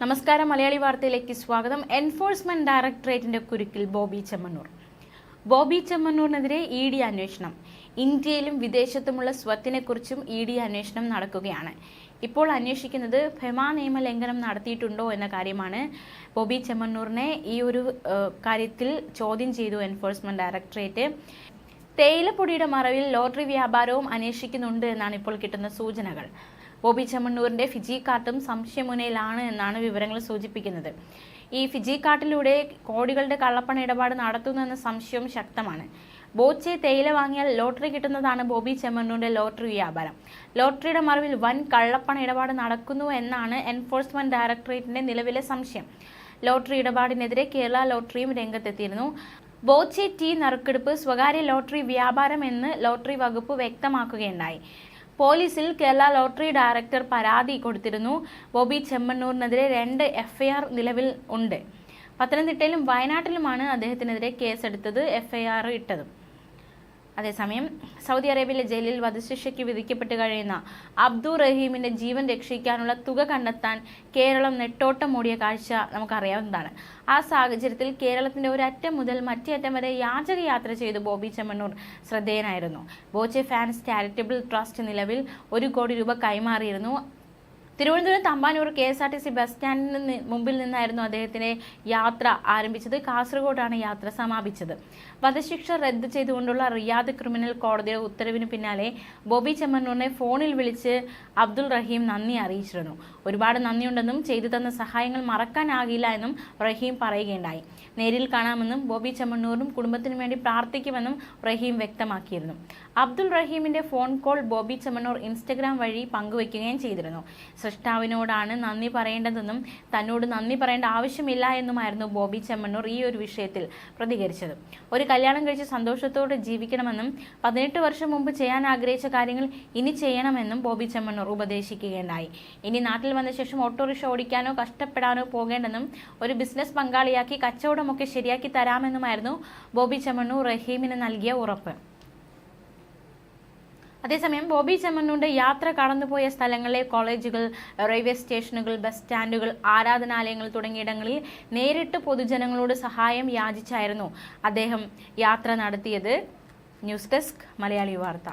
നമസ്കാരം മലയാളി വാർത്തയിലേക്ക് സ്വാഗതം. എൻഫോഴ്സ്മെന്റ് ഡയറക്ടറേറ്റിന്റെ കുരുക്കിൽ ബോബി ചെമ്മണ്ണൂർ ബോബി ചെമ്മണ്ണൂരിനെതിരെ ഇ ഡി അന്വേഷണം. ഇന്ത്യയിലും വിദേശത്തുമുള്ള സ്വത്തിനെക്കുറിച്ചും ഇ ഡി അന്വേഷണം നടക്കുകയാണ്. ഇപ്പോൾ അന്വേഷിക്കുന്നത് ഫെമ നിയമ ലംഘനം നടത്തിയിട്ടുണ്ടോ എന്ന കാര്യമാണ് ബോബി ചെമ്മണ്ണൂറിനെ ഈ ഒരു കാര്യത്തിൽ ചോദ്യം ചെയ്തു എൻഫോഴ്സ്മെന്റ് ഡയറക്ടറേറ്റ്. തേയിലപ്പൊടിയുടെ മറവിൽ ലോട്ടറി വ്യാപാരവും അന്വേഷിക്കുന്നുണ്ട് എന്നാണ് ഇപ്പോൾ കിട്ടുന്ന സൂചനകൾ. ബോബി ചെമ്മണ്ണൂരിന്റെ ഫിജി കാർട്ടും സംശയമുനയിലാണ് എന്നാണ് വിവരങ്ങൾ സൂചിപ്പിക്കുന്നത്. ഈ ഫിജി കാർട്ടിലൂടെ കോടികളുടെ കള്ളപ്പണ ഇടപാട് നടത്തുന്നുവെന്ന സംശയം സംശയവും ശക്തമാണ്. ബോച്ചെ തേയില വാങ്ങിയാൽ ലോട്ടറി കിട്ടുന്നതാണ് ബോബി ചെമ്മണ്ണൂരിന്റെ ലോട്ടറി വ്യാപാരം. ലോട്ടറിയുടെ മറവിൽ വൻ കള്ളപ്പണ ഇടപാട് നടക്കുന്നു എന്നാണ് എൻഫോഴ്സ്മെന്റ് ഡയറക്ടറേറ്റിന്റെ നിലവിലെ സംശയം. ലോട്ടറി ഇടപാടിനെതിരെ കേരള ലോട്ടറിയും രംഗത്തെത്തിയിരുന്നു. ബോച്ചെ ടീ നറുക്കെടുപ്പ് സ്വകാര്യ ലോട്ടറി വ്യാപാരം എന്ന് ലോട്ടറി വകുപ്പ് വ്യക്തമാക്കുകയുണ്ടായി. പോലീസിൽ കേരള ലോട്ടറി ഡയറക്ടർ പരാതി കൊടുത്തിരുന്നു. ബോബി ചെമ്മണ്ണൂരിനെതിരെ രണ്ട് എഫ്ഐആർ നിലവിൽ ഉണ്ട്. പത്തനംതിട്ടയിലും വയനാട്ടിലുമാണ് അദ്ദേഹത്തിനെതിരെ കേസെടുത്തത് എഫ്ഐആർ ഇട്ടതും. അതേസമയം സൗദി അറേബ്യയിലെ ജയിലിൽ വധശിക്ഷയ്ക്ക് വിധിക്കപ്പെട്ട് കഴിയുന്ന അബ്ദുൾ റഹീമിന്റെ ജീവൻ രക്ഷിക്കാനുള്ള തുക കണ്ടെത്താൻ കേരളം നെട്ടോട്ടം മൂടിയ കാഴ്ച നമുക്കറിയാവുന്നതാണ്. ആ സാഹചര്യത്തിൽ കേരളത്തിന്റെ ഒരറ്റം മുതൽ മറ്റേ അറ്റം വരെ യാചക യാത്ര ചെയ്ത് ബോബി ചെമ്മണ്ണൂർ ശ്രദ്ധേയനായിരുന്നു. ബോച്ചെ ഫാൻസ് ചാരിറ്റബിൾ ട്രസ്റ്റ് നിലവിൽ ഒരു കോടി രൂപ കൈമാറിയിരുന്നു. Thiruvananthapuram Thampanoor K S R T C bus സ്റ്റാൻഡിന് മുമ്പിൽ നിന്നായിരുന്നു അദ്ദേഹത്തിന്റെ യാത്ര ആരംഭിച്ചത്. കാസർഗോഡാണ് യാത്ര സമാപിച്ചത്. വധശിക്ഷ റദ്ദ് ചെയ്തുകൊണ്ടുള്ള റിയാദ് ക്രിമിനൽ കോടതിയുടെ ഉത്തരവിന് പിന്നാലെ ബോബി ചെമ്മണ്ണൂറിനെ ഫോണിൽ വിളിച്ച് അബ്ദുൾ റഹീം നന്ദി അറിയിച്ചിരുന്നു. ഒരുപാട് നന്ദിയുണ്ടെന്നും ചെയ്തു തന്ന സഹായങ്ങൾ മറക്കാനാകില്ല എന്നും റഹീം പറയുകയുണ്ടായി. നേരിൽ കാണാമെന്നും ബോബി ചെമ്മണ്ണൂറിനും കുടുംബത്തിനു വേണ്ടി പ്രാർത്ഥിക്കുമെന്നും റഹീം വ്യക്തമാക്കിയിരുന്നു. Abdul റഹീമിന്റെ phone call Bobby Chemmanur Instagram വഴി പങ്കുവയ്ക്കുകയും ചെയ്തിരുന്നു. സൃഷ്ടാവിനോടാണ് നന്ദി പറയേണ്ടതെന്നും തന്നോട് നന്ദി പറയേണ്ട ആവശ്യമില്ല എന്നുമായിരുന്നു ബോബി ചെമ്മണ്ണൂർ ഈ ഒരു വിഷയത്തിൽ പ്രതികരിച്ചത്. ഒരു കല്യാണം കഴിച്ച് സന്തോഷത്തോടെ ജീവിക്കണമെന്നും പതിനെട്ട് വർഷം മുമ്പ് ചെയ്യാൻ ആഗ്രഹിച്ച കാര്യങ്ങൾ ഇനി ചെയ്യണമെന്നും ബോബി ചെമ്മണ്ണൂർ ഉപദേശിക്കുകയുണ്ടായി. ഇനി നാട്ടിൽ വന്ന ശേഷം ഓട്ടോറിക്ഷ ഓടിക്കാനോ കഷ്ടപ്പെടാനോ പോകേണ്ടെന്നും ഒരു ബിസിനസ് പങ്കാളിയാക്കി കച്ചവടമൊക്കെ ശരിയാക്കി തരാമെന്നുമായിരുന്നു ബോബി ചെമ്മണ്ണൂർ റഹീമിന് നൽകിയ ഉറപ്പ്. അതേസമയം ബോബി ചെമ്മണ്ണൂന്റെ യാത്ര കടന്നുപോയ സ്ഥലങ്ങളിലെ കോളേജുകൾ റെയിൽവേ സ്റ്റേഷനുകൾ ബസ് സ്റ്റാൻഡുകൾ ആരാധനാലയങ്ങൾ തുടങ്ങിയിടങ്ങളിൽ നേരിട്ട് പൊതുജനങ്ങളോട് സഹായം യാചിച്ചായിരുന്നു അദ്ദേഹം യാത്ര നടത്തിയത്. ന്യൂസ് ഡെസ്ക് മലയാളി വാർത്ത.